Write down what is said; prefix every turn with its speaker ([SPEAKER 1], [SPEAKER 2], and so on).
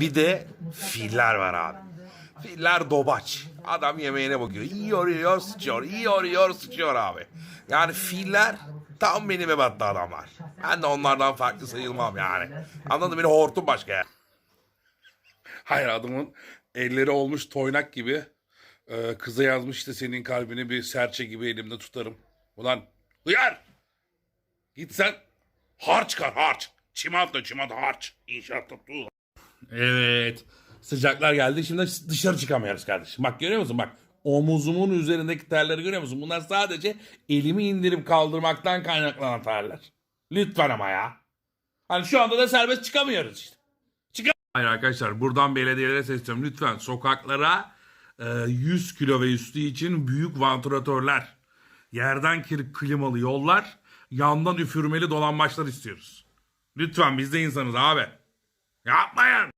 [SPEAKER 1] Bir de filler var abi. Filler dobaç. Adam yemeğine bakıyor. Yiyor yiyor sıçıyor. Yiyor yiyor sıçıyor abi. Yani filler tam benim ebatta adamlar. Ben de onlardan farklı sayılmam yani. Anladın beni hortum başka ya. Hayır adamın elleri olmuş toynak gibi. Ee, kıza yazmış işte senin kalbini bir serçe gibi elimde tutarım. Ulan hıyar. Git sen harç kar harç. Çimento çimento harç. İnşaatta tuğla. Evet. Sıcaklar geldi. Şimdi dışarı çıkamıyoruz kardeşim. Bak görüyor musun? Bak omuzumun üzerindeki terleri görüyor musun? Bunlar sadece elimi indirip kaldırmaktan kaynaklanan terler. Lütfen ama ya. Hani şu anda da serbest çıkamıyoruz işte. Çıkam Hayır arkadaşlar buradan belediyelere sesleniyorum. Lütfen sokaklara e, 100 kilo ve üstü için büyük vantilatörler, yerden kir klimalı yollar, yandan üfürmeli dolanmaçlar istiyoruz. Lütfen biz de insanız abi. Yapmayın.